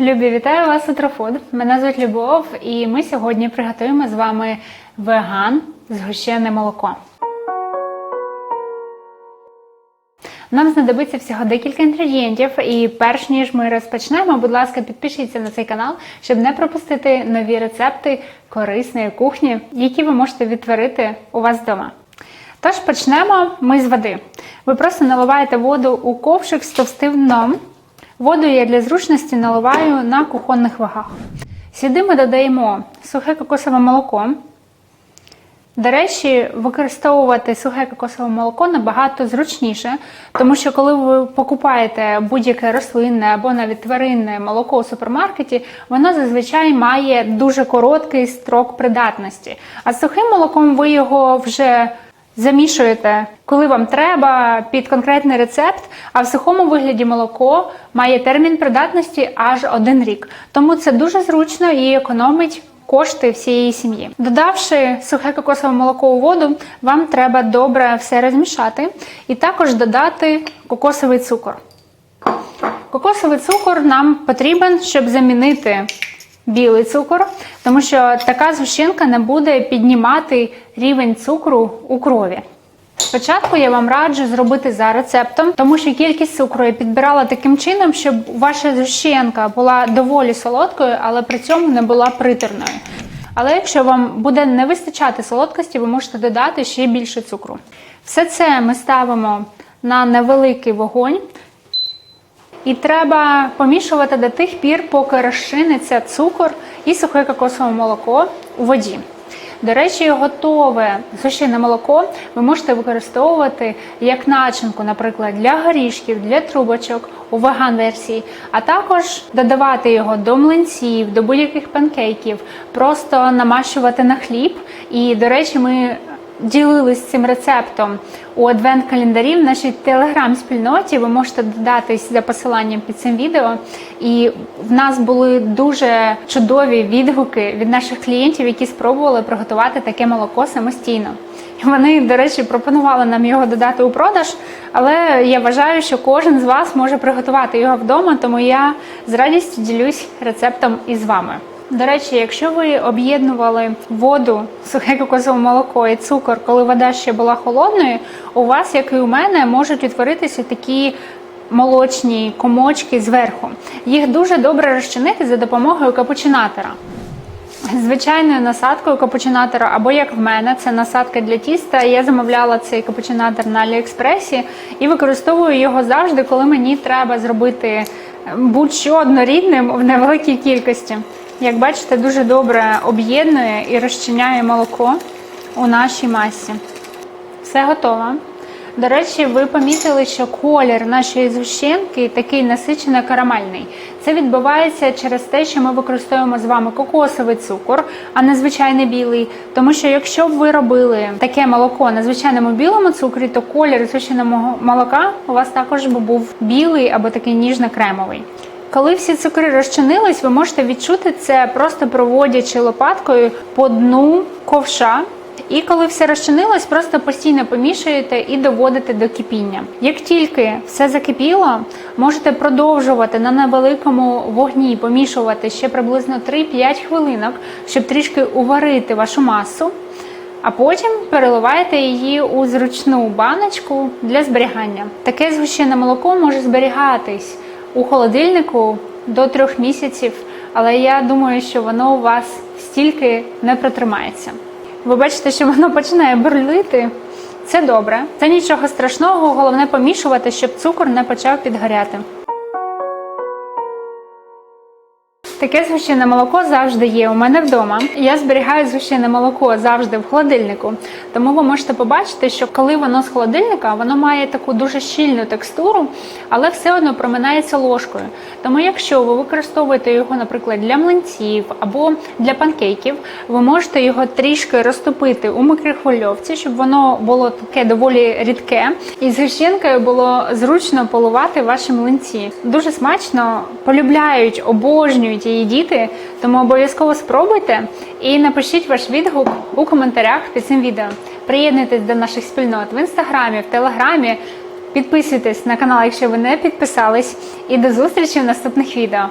Любі, вітаю вас у Трофуд. Мене звуть Любов, і ми сьогодні приготуємо з вами веган згущене молоко. Нам знадобиться всього декілька інгредієнтів, і перш ніж ми розпочнемо, будь ласка, підпишіться на цей канал, щоб не пропустити нові рецепти корисної кухні, які ви можете відтворити у вас вдома. Тож почнемо ми з води. Ви просто наливаєте воду у ковшик з товстим дном. Воду я для зручності наливаю на кухонних вагах. Сюди ми додаємо сухе кокосове молоко. До речі, використовувати сухе кокосове молоко набагато зручніше, тому що коли ви покупаєте будь-яке рослинне або навіть тваринне молоко у супермаркеті, воно зазвичай має дуже короткий строк придатності. А з сухим молоком ви його вже замішуєте, коли вам треба, під конкретний рецепт. А в сухому вигляді молоко має термін придатності аж один рік. Тому це дуже зручно і економить кошти всієї сім'ї. Додавши сухе кокосове молоко у воду, вам треба добре все розмішати і також додати кокосовий цукор. Кокосовий цукор нам потрібен, щоб замінити білий цукор, тому що така згущенка не буде піднімати рівень цукру у крові. Спочатку я вам раджу зробити за рецептом, тому що кількість цукру я підбирала таким чином, щоб ваша згущенка була доволі солодкою, але при цьому не була приторною. Але якщо вам буде не вистачати солодкості, ви можете додати ще більше цукру. Все це ми ставимо на невеликий вогонь. І треба помішувати до тих пір, поки розчиниться цукор і сухе кокосове молоко у воді. До речі, готове згущене молоко ви можете використовувати як начинку, наприклад, для горішків, для трубочок у веган-версії, а також додавати його до млинців, до будь-яких панкейків, просто намащувати на хліб. І, до речі, ми ділились цим рецептом у адвент-календарі в нашій телеграм-спільноті. Ви можете додатись за посиланням під цим відео. І в нас були дуже чудові відгуки від наших клієнтів, які спробували приготувати таке молоко самостійно. Вони, до речі, пропонували нам його додати у продаж, але я вважаю, що кожен з вас може приготувати його вдома, тому я з радістю ділюсь рецептом із вами. До речі, якщо ви об'єднували воду, сухе кокосове молоко і цукор, коли вода ще була холодною, у вас, як і у мене, можуть утворитися такі молочні комочки зверху. Їх дуже добре розчинити за допомогою капучинатора. Звичайною насадкою капучинатора, або як в мене, це насадка для тіста. Я замовляла цей капучинатор на Аліекспресі і використовую його завжди, коли мені треба зробити будь-що однорідним в невеликій кількості. Як бачите, дуже добре об'єднує і розчиняє молоко у нашій масі. Все готово. До речі, ви помітили, що колір нашої згущенки такий насичено карамельний. Це відбувається через те, що ми використовуємо з вами кокосовий цукор, а не звичайний білий. Тому що якщо б ви робили таке молоко на звичайному білому цукрі, то колір згущеного молока у вас також би був білий або такий ніжно-кремовий. Коли всі цукри розчинились, ви можете відчути це просто проводячи лопаткою по дну ковша. І коли все розчинилось, просто постійно помішуєте і доводите до кипіння. Як тільки все закипіло, можете продовжувати на невеликому вогні помішувати ще приблизно 3-5 хвилинок, щоб трішки уварити вашу масу. А потім переливаєте її у зручну баночку для зберігання. Таке згущене молоко може зберігатись у холодильнику до трьох місяців, але я думаю, що воно у вас стільки не протримається. Ви бачите, що воно починає бурлити. Це добре, це нічого страшного, головне помішувати, щоб цукор не почав підгоряти. Таке згущене молоко завжди є у мене вдома. Я зберігаю згущене молоко завжди в холодильнику. Тому ви можете побачити, що коли воно з холодильника, воно має таку дуже щільну текстуру, але все одно проминається ложкою. Тому, якщо ви використовуєте його, наприклад, для млинців або для панкейків, ви можете його трішки розтопити у микрохвильовці, щоб воно було таке доволі рідке, і з гущенкою було зручно поливати ваші млинці. Дуже смачно полюбляють, обожнюють її діти, тому обов'язково спробуйте і напишіть ваш відгук у коментарях під цим відео. Приєднуйтесь до наших спільнот в інстаграмі, в телеграмі. Підписуйтесь на канал, якщо ви не підписались, і до зустрічі в наступних відео.